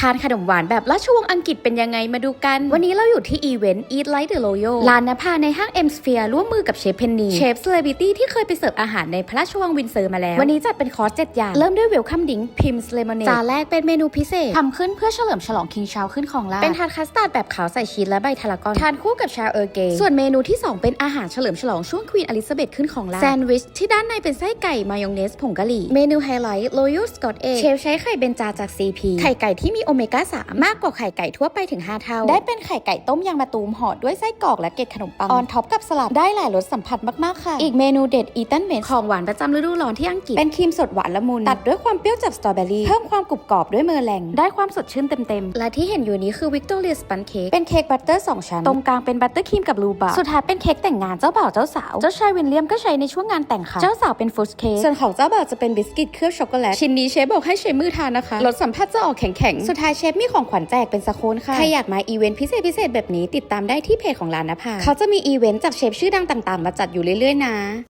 ทานขนมหวานแบบราชวงศ์อังกฤษเป็นยังไงมาดูกัน วันนี้เราอยู่ที่อีเวนต์ Eat Like the Royal ร้านนภาในห้าง M Sphere ร่วมมือกับเชฟเพนนีเชฟเซเลบริตี้ที่เคยไปเสิร์ฟอาหารในพระราชวังวินเซอร์มาแล้ว วันนี้จัดเป็นคอร์ส7อย่าง เริ่มด้วยเวลคัมดิงพิมส์เลมอนเนจานแรกเป็นเมนูพิเศษทำขึ้นเพื่อเฉลิมฉลองคิงชาวขึ้นของราชเป็นทาร์ตคัสตาร์ดแบบขาวใส่ชีสและใบทารากอนทานคู่กับชาเออร์เกย์ส่วนเมนูที่ 2 เป็นอาหารเฉลิมฉลองช่วงควีนอลิซาเบธขึ้นของราชแซนด์วิชที่ด้านในเป็นไส้ไก่มายองเนสผงกะหรี่เมนูไฮไลท์โรยัลสกอตเอเชฟใช้ไข่เบนจาจาก CP ไข่ไก่ที่มีโอเมก้า 3 มากกว่าไข่ไก่ทั่วไปถึง 5 เท่า ได้เป็นไข่ไก่ต้มยางมะตูมห่อด้วยไส้กรอกและเกล็ดขนมปัง ออนท็อปกับสลัดได้หลายรสสัมผัสมาก ๆ ค่ะ อีกเมนูเด็ดอีตันเมนของหวานประจำฤดูร้อนที่อังกฤษ เป็นครีมสดหวานละมุน ตัดด้วยความเปรี้ยวจากสตรอเบอรี่ เพิ่มความกรุบกรอบด้วยเมอร์แรง ได้ความสดชื่นเต็ม ๆ และที่เห็นอยู่นี้คือวิกตอเรียสปันเค้ก เป็นเค้กบัตเตอร์สองชั้น ตรงกลางเป็นบัตเตอร์ครีมกับบลูบาร์สุดท้ายเป็นเค้กแต่งงานเจ้าบ่าวเจ้าสาว เจ้าชายวินเลียมก็ใช้ในช่วงงานแต่งค่ะเจ้าสาวเป็นฟุตเค้กส่วนของเจ้าบ่าวจะเป็นบิสกิตเคลือบช็อกโกแลตชิ้นนี้เชฟบอกให้ใช้มือทานนะคะรสสัมผัสจะออกแข็งๆสุดท้ายเชฟมีของขวัญแจกเป็นสโคนค่ะ ใครอยากมาอีเวนต์พิเศษพิเศษแบบนี้ติดตามได้ที่เพจของร้านนภาเขาจะมีอีเวนต์จากเชฟชื่อดังต่างๆ มาจัดอยู่เรื่อยๆนะ